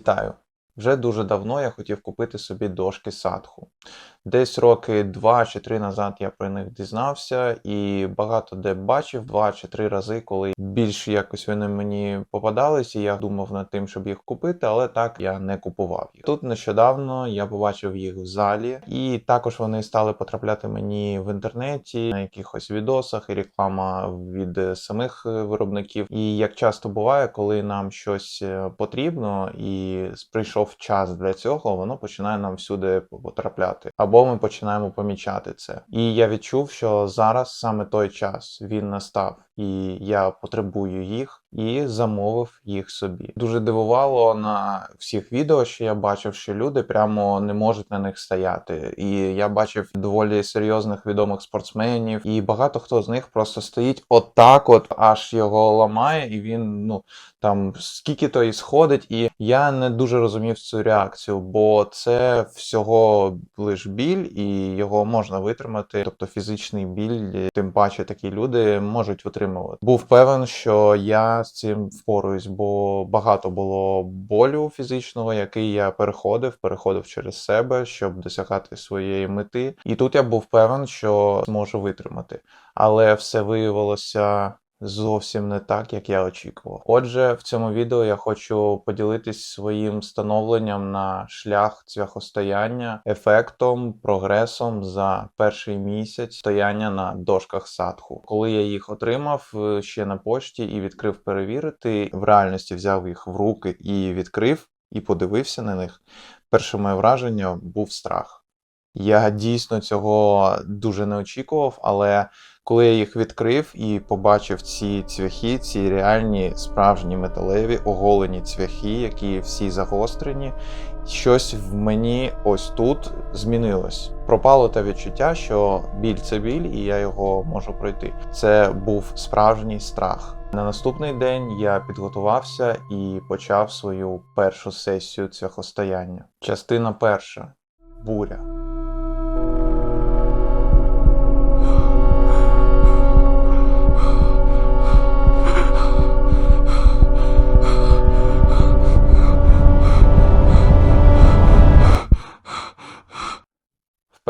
Вітаю! Вже дуже давно я хотів купити собі дошки садху. Десь роки два чи три назад я про них дізнався і багато де бачив два чи три рази, коли більш якось вони мені попадались, і я думав над тим, щоб їх купити, але так я не купував їх. Тут нещодавно я побачив їх в залі, і також вони стали потрапляти мені в інтернеті на якихось відосах і реклама від самих виробників. І як часто буває, коли нам щось е, потрібно і прийшов час для цього, воно починає нам всюди потрапляти. Або ми починаємо помічати це. І я відчув, що зараз саме той час він настав, і я потребую їх і замовив їх собі. Дуже дивувало на всіх відео, що я бачив, що люди прямо не можуть на них стояти. І я бачив доволі серйозних відомих спортсменів, і багато хто з них просто стоїть отак, от аж його ламає, і він ну там скільки то і сходить. І я не дуже розумів цю реакцію, бо це всього лиш біль, і його можна витримати. Тобто фізичний біль, тим паче такі люди можуть витримувати. Був певен, що я з цим впоруюсь, бо багато було болю фізичного, який я переходив, переходив через себе, щоб досягати своєї мети. І тут я був певен, що зможу витримати. Але все виявилося зовсім не так, як я очікував. Отже, в цьому відео я хочу поділитись своїм становленням на шлях цвяхостояння, ефектом, прогресом за перший місяць стояння на дошках садху. Коли я їх отримав е, ще на пошті і відкрив перевірити, в реальності взяв їх в руки і відкрив, і подивився на них. Перше моє враження був страх. Я дійсно цього дуже не очікував, але коли я їх відкрив і побачив ці цвяхи, ці реальні справжні металеві оголені цвяхи, які всі загострені, щось в мені ось тут змінилось. Пропало те відчуття, що біль це біль, і я його можу пройти. Це був справжній страх. На наступний день я підготувався і почав свою першу сесію цвяхостояння. Частина перша буря.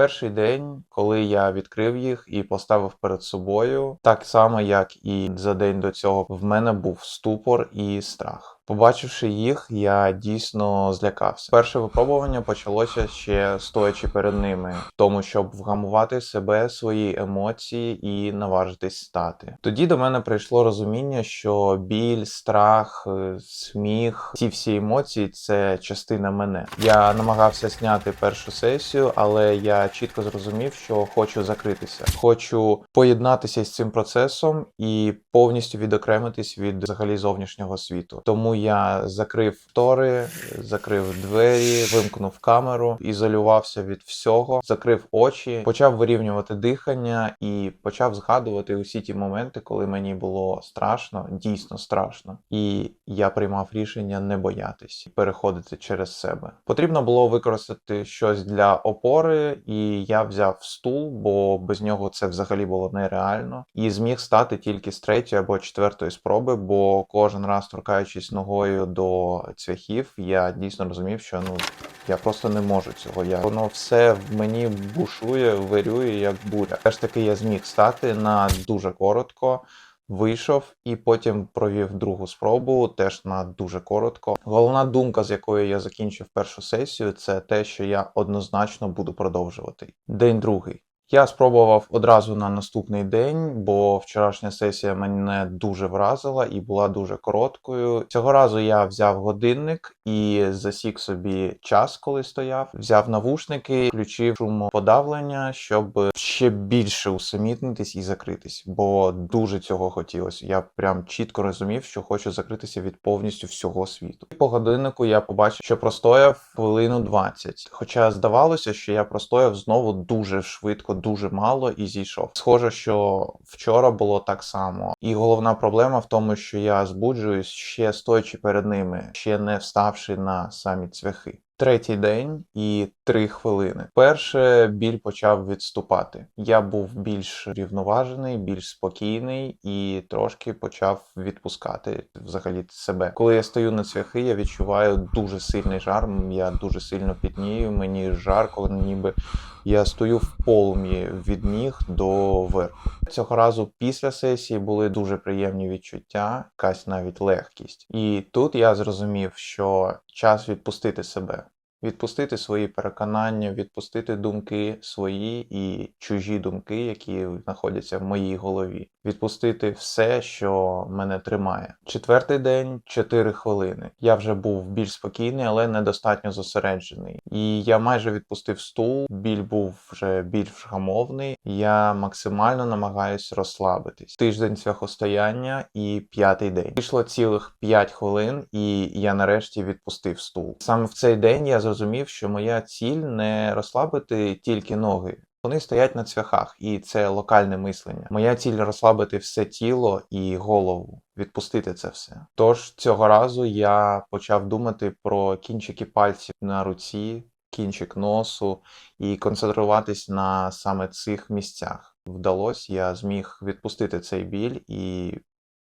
Перший день, коли я відкрив їх і поставив перед собою, так само як і за день до цього, в мене був ступор і страх. Побачивши їх, я дійсно злякався. Перше випробування почалося ще стоячи перед ними, тому, щоб вгамувати себе, свої емоції і наважитись стати. Тоді до мене прийшло розуміння, що біль, страх, е, сміх, ці всі емоції це частина мене. Я намагався зняти першу сесію, але я чітко зрозумів, що хочу закритися, хочу поєднатися з цим процесом і повністю відокремитись від взагалі зовнішнього світу. Тому я закрив тори, закрив двері, вимкнув камеру, ізолювався від всього, закрив очі, почав вирівнювати дихання і почав згадувати усі ті моменти, коли мені було страшно, дійсно страшно, і я приймав рішення не боятись переходити через себе. Потрібно було використати щось для опори, і я взяв стул, бо без нього це взагалі було нереально, і зміг стати тільки з третьої або четвертої спроби, бо кожен раз торкаючись ногою до цвяхів, я дійсно розумів, що ну я просто не можу цього. Я воно все в мені бушує, вирює як буря. Все ж таки я зміг стати на дуже коротко. Вийшов і потім провів другу спробу, теж на дуже коротко. Головна думка, з якою я закінчив першу сесію, це те, що я однозначно буду продовжувати. День другий. Я спробував одразу на наступний день, бо вчорашня сесія мене дуже вразила і була дуже короткою. Цього разу я взяв годинник і засік собі час, коли стояв. Взяв навушники, включив шумоподавлення, щоб ще більше усамітнитись і закритись, бо дуже цього хотілося. Я прям чітко розумів, що хочу закритися від повністю всього світу. По годиннику я побачив, що простояв хвилину 20. Хоча здавалося, що я простояв знову дуже швидко дуже мало і зійшов. Схоже, що вчора було так само. І головна проблема в тому, що я збуджуюсь ще стоячи перед ними, ще не вставши на самі цвяхи. Третій день і три хвилини. Перше біль почав відступати. Я був більш рівноважений, більш спокійний і трошки почав відпускати взагалі себе. Коли я стою на цвяхи, я відчуваю дуже сильний жар. Я дуже сильно пітнію. Мені жарко, ніби я стою в полум'ї від ніг до верху. Цього разу після сесії були дуже приємні відчуття, якась навіть легкість. І тут я зрозумів, що час відпустити себе. Відпустити свої переконання, відпустити думки свої і чужі думки, які знаходяться в моїй голові, відпустити все, що мене тримає. Четвертий день 4 хвилини. Я вже був більш спокійний, але недостатньо зосереджений. І я майже відпустив стул. Біль був вже більш вгамовний. Я максимально намагаюсь розслабитись. Тиждень свяхостояння і п'ятий день. Пішло цілих 5 хвилин, і я нарешті відпустив стул. Саме в цей день я зрозумів, що моя ціль не розслабити тільки ноги. Вони стоять на цвяхах, і це локальне мислення. Моя ціль розслабити все тіло і голову, відпустити це все. Тож цього разу я почав думати про кінчики пальців на руці, кінчик носу і концентруватись на саме цих місцях. Вдалося, я зміг відпустити цей біль і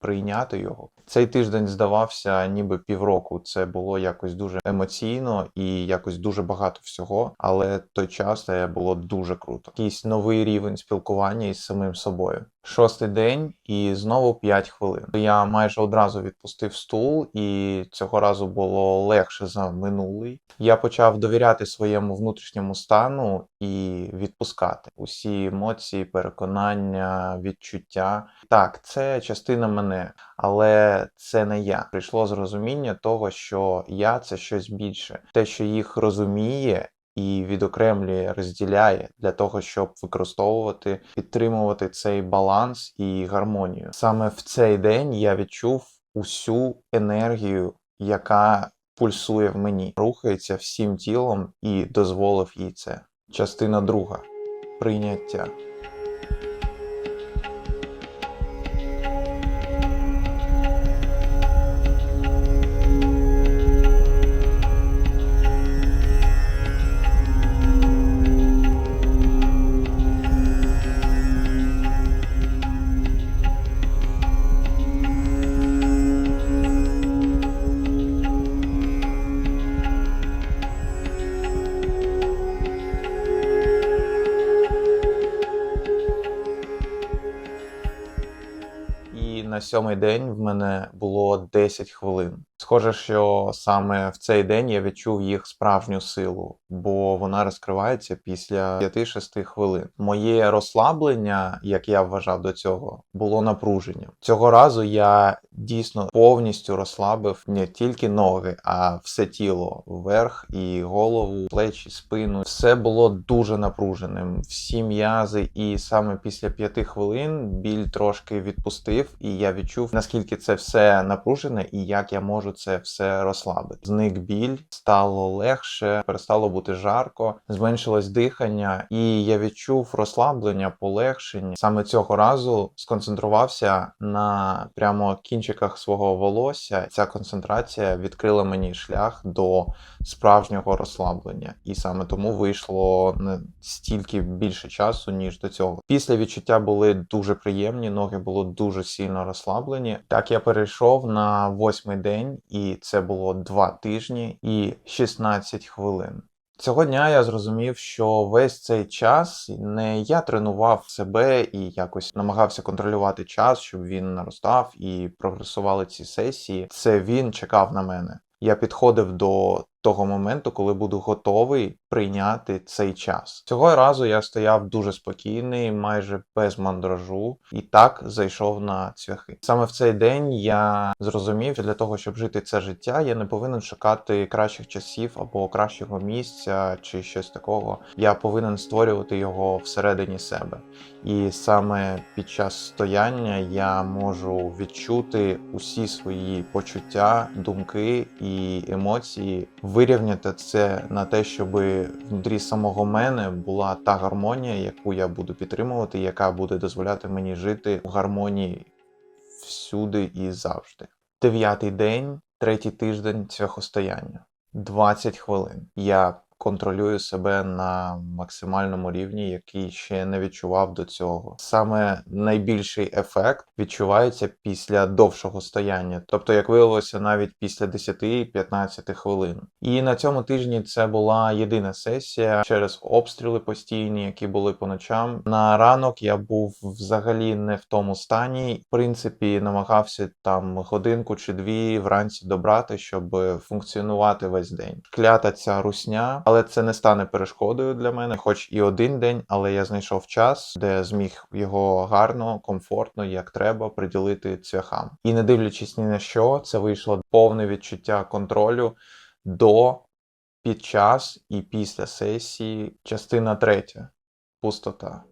прийняти його. Цей тиждень здавався ніби півроку. Це було якось дуже емоційно і якось дуже багато всього. Але той час це було дуже круто. Якийсь новий рівень спілкування із самим собою. Шостий день і знову 5 хвилин. Я майже одразу відпустив стул, і цього разу було легше за минулий. Я почав довіряти своєму внутрішньому стану і відпускати усі емоції, переконання, відчуття. Так, це частина мене, але це не я. Прийшло зрозуміння того, що я це щось більше, те, що їх розуміє. І відокремлює, розділяє для того, щоб використовувати, підтримувати цей баланс і гармонію. Саме в цей день я відчув усю енергію, яка пульсує в мені, рухається всім тілом і дозволив їй це. Частина друга прийняття. Сьомий день в мене було 10 хвилин. Схоже, що саме в цей день я відчув їх справжню силу, бо вона розкривається після 5-6 хвилин. Моє розслаблення, як я вважав до цього, було напруженням. Цього разу я дійсно повністю розслабив не тільки ноги, а все тіло вверх і голову, плечі, спину. Все було дуже напруженим. Всі м'язи, і саме після 5 хвилин біль трошки відпустив, і я відчув наскільки це все напружене і як я можу це все розслабити. Зник біль, стало легше, перестало бути жарко, зменшилось дихання, і я відчув розслаблення, полегшення. Саме цього разу сконцентрувався на прямо кінчиках свого волосся. Ця концентрація відкрила мені шлях до справжнього розслаблення, і саме тому вийшло не стільки більше часу, ніж до цього. Після відчуття були дуже приємні, ноги були дуже сильно розслаблені. Так я перейшов на восьмий день, і це було два тижні і 16 хвилин. Цього дня я зрозумів, що весь цей час не я тренував себе і якось намагався контролювати час, щоб він наростав і прогресували ці сесії. Це він чекав на мене. Я підходив до того моменту, коли буду готовий прийняти цей час. Цього разу я стояв дуже спокійний, майже без мандражу, і так зайшов на цвяхи. Саме в цей день я зрозумів, що для того, щоб жити це життя, я не повинен шукати кращих часів або кращого місця чи щось такого. Я повинен створювати його всередині себе. І саме під час стояння я можу відчути усі свої почуття, думки і емоції вирівняти це на те, щоб внутрі самого мене була та гармонія, яку я буду підтримувати, яка буде дозволяти мені жити в гармонії всюди і завжди. Дев'ятий день, третій тиждень цвяхостояння. 20 хвилин. Я контролюю себе на максимальному рівні, який ще не відчував до цього. Саме найбільший ефект відчувається після довшого стояння, тобто, як виявилося, навіть після 10-15 хвилин. І на цьому тижні це була єдина сесія через обстріли постійні, які були по ночам. На ранок я був взагалі не в тому стані. В принципі, намагався там годинку чи дві вранці добрати, щоб функціонувати весь день. Клята ця русня, але це не стане перешкодою для мене, хоч і один день, але я знайшов час, де зміг його гарно, комфортно, як треба, приділити цвяхам. І не дивлячись ні на що, це вийшло повне відчуття контролю до, під час і після сесії. Частина третя пустота.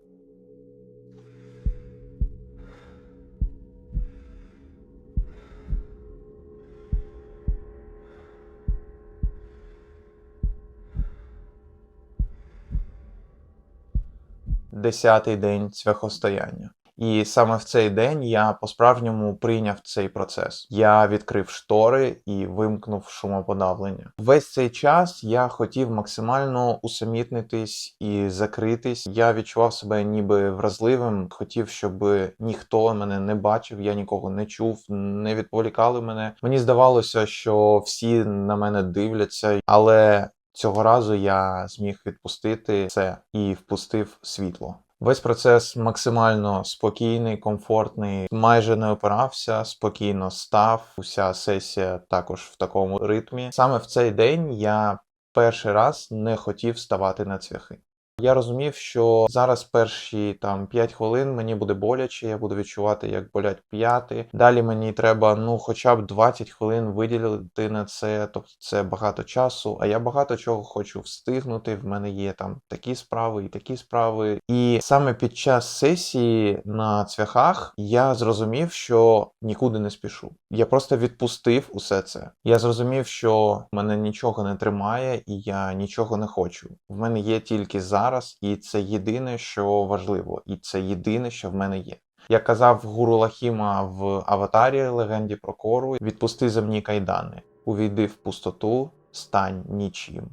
Десятий день цвяхостояння. І саме в цей день я по-справжньому прийняв цей процес. Я відкрив штори і вимкнув шумоподавлення. Весь цей час я хотів максимально усамітнитись і закритись. Я відчував себе ніби вразливим. Хотів, щоб ніхто мене не бачив, я нікого не чув, не відволікали мене. Мені здавалося, що всі на мене дивляться, але цього разу я зміг відпустити це і впустив світло. Весь процес максимально спокійний, комфортний, майже не опирався, спокійно став. Уся сесія також в такому ритмі. Саме в цей день я перший раз не хотів ставати на цвяхи. Я розумів, що зараз перші там 5 хвилин мені буде боляче, я буду відчувати, як болять п'яти. Далі мені треба ну хоча б 20 хвилин виділити на це, тобто це багато часу. А я багато чого хочу встигнути. В мене є там такі справи і такі справи. І саме під час сесії на цвяхах я зрозумів, що нікуди не спішу. Я просто відпустив усе це. Я зрозумів, що мене нічого не тримає, і я нічого не хочу. В мене є тільки зараз, і це єдине, що важливо, і це єдине, що в мене є. Як казав гуру Лахіма в аватарі легенді про кору, відпусти земні кайдани, увійди в пустоту, стань нічим.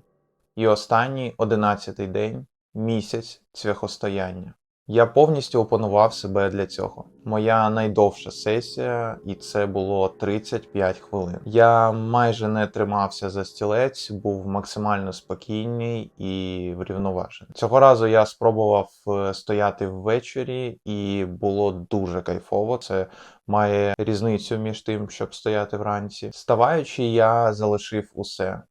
І останній одинадцятий день, місяць цвяхостояння. Я повністю опанував себе для цього. Моя найдовша сесія, і це було 35 хвилин. Я майже не тримався за стілець, був максимально спокійний і врівноважений. Цього разу я спробував е, стояти ввечері, і було дуже кайфово. Це має різницю між тим, щоб стояти вранці. Ставаючи, я залишив усе.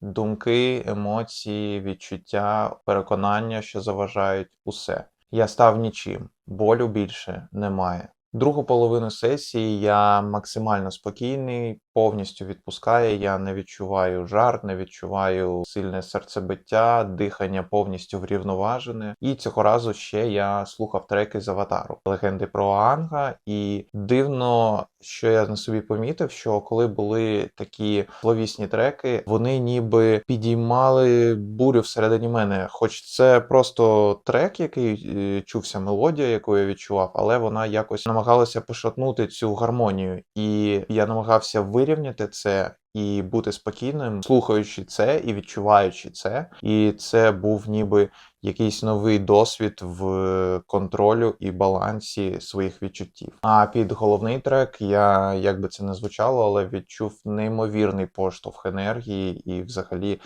Думки, емоції, відчуття, переконання, що заважають усе. Я став нічим, болю більше немає. Другу половину сесії я максимально спокійний, повністю відпускає. Я не відчуваю жар, не відчуваю сильне серцебиття, дихання повністю врівноважене. І цього разу ще я слухав треки з аватару легенди про Аанга. І дивно, що я на собі помітив, що коли були такі словісні треки, вони ніби підіймали бурю всередині мене. Хоч це просто трек, який е, чувся мелодія, яку я відчував, але вона якось намагалася пошатнути цю гармонію, і я намагався вирівняти це. І бути спокійним, слухаючи це і відчуваючи це, і це був ніби якийсь новий досвід в контролю і балансі своїх відчуттів. А під головний трек я, як би це не звучало, але відчув неймовірний поштовх енергії і, взагалі,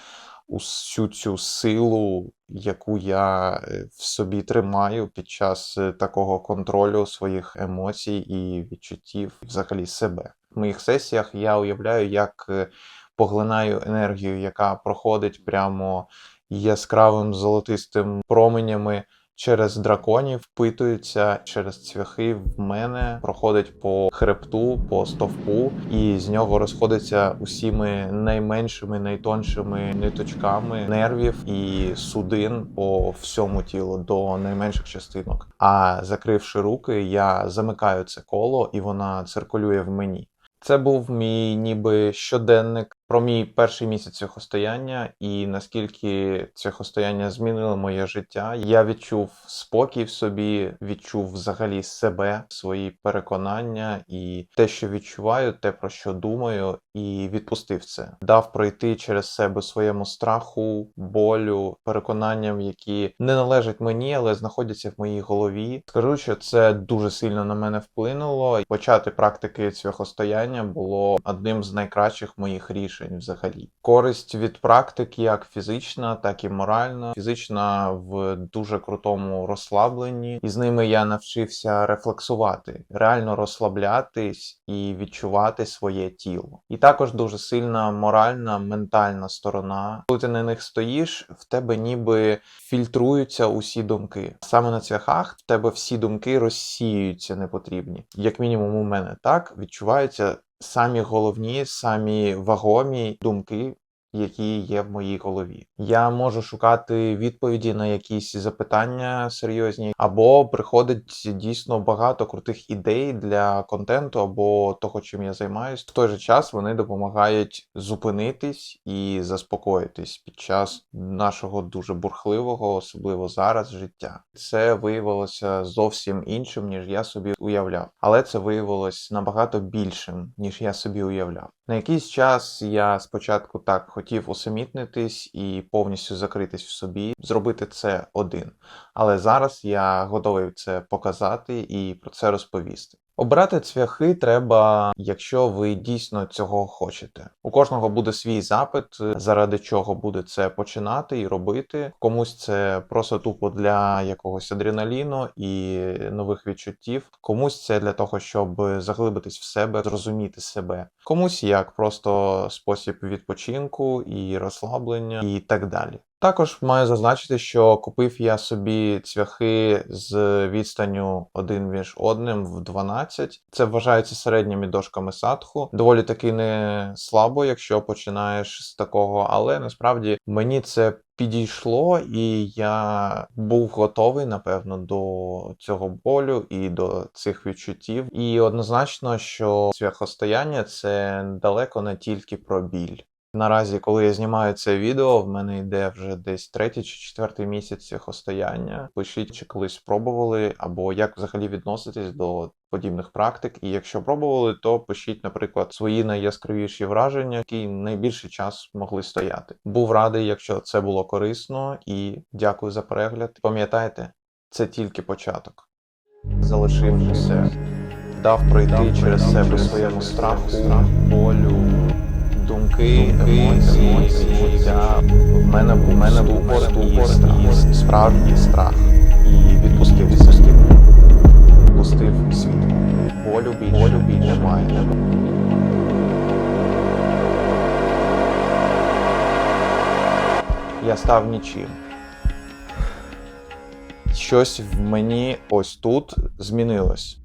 усю цю силу, яку я е, в собі тримаю під час е, такого контролю своїх емоцій і відчуттів, взагалі себе. Моїх сесіях я уявляю, як е, поглинаю енергію, яка проходить прямо яскравим золотистим променями через драконів, впитується через цвяхи в мене, проходить по хребту, по стовпу, і з нього розходиться усіми найменшими, найтоншими ниточками нервів і судин по всьому тілу до найменших частинок. А закривши руки, я замикаю це коло, і вона циркулює в мені. Це був мій ніби щоденник про мій перший місяць цвяхостояння і наскільки цвяхостояння змінило моє життя. Я відчув спокій в собі, відчув взагалі себе, свої переконання і те, що відчуваю, те про що думаю, і відпустив це. Дав пройти через себе своєму страху, болю, переконанням, які не належать мені, але знаходяться в моїй голові. Скажу, що це дуже сильно на мене вплинуло. Почати практики цвяхостояння було одним з найкращих моїх рішень взагалі. Користь від практик як фізична, так і моральна. Фізична в дуже крутому розслабленні, і з ними я навчився рефлексувати, реально розслаблятись і відчувати своє тіло. І також дуже сильна моральна, ментальна сторона. Коли ти на них стоїш, в тебе ніби фільтруються усі думки. Саме на цвяхах в тебе всі думки розсіюються непотрібні. Як мінімум, у мене так відчуваються самі головні, самі вагомі думки. Які є в моїй голові, я можу шукати відповіді на якісь запитання серйозні, або приходить дійсно багато крутих ідей для контенту або того, чим я займаюсь. В той же час вони допомагають зупинитись і заспокоїтись під час нашого дуже бурхливого, особливо зараз, життя. Це виявилося зовсім іншим, ніж я собі уявляв, але це виявилось набагато більшим, ніж я собі уявляв. На якийсь час я спочатку так хотів усамітнитись і повністю закритись в собі, зробити це один. Але зараз я готовий це показати і про це розповісти. Обрати цвяхи треба, якщо ви дійсно цього хочете. У кожного буде свій запит, заради чого буде це починати і робити. Комусь це просто тупо для якогось адреналіну і нових відчуттів. Комусь це для того, щоб заглибитись в себе, зрозуміти себе. Комусь як просто спосіб відпочинку і розслаблення, і так далі. Також маю зазначити, що купив я собі цвяхи з відстанню один між одним в 12. Це вважається середніми дошками садху. Доволі таки не слабо, якщо починаєш з такого, але насправді мені це підійшло, і я був готовий, напевно, до цього болю і до цих відчуттів. І однозначно, що цвяхостояння це далеко не тільки про біль. Наразі, коли я знімаю це відео, в мене йде вже десь третій чи четвертий місяць цвяхостояння. Пишіть, чи колись спробували, або як взагалі відноситись до подібних практик. І якщо пробували, то пишіть, наприклад, свої найяскравіші враження, які найбільший час могли стояти. Був радий, якщо це було корисно, і дякую за перегляд. Пам'ятайте, це тільки початок. Залишившися, дав пройти через себе своєму страху, болю думки, емоції, відчуття. В мене був в мене був і справжній страх. І відпустив відпустив. Відпустив більше, болю більше немає. Я став нічим. Щось в мені ось тут змінилось.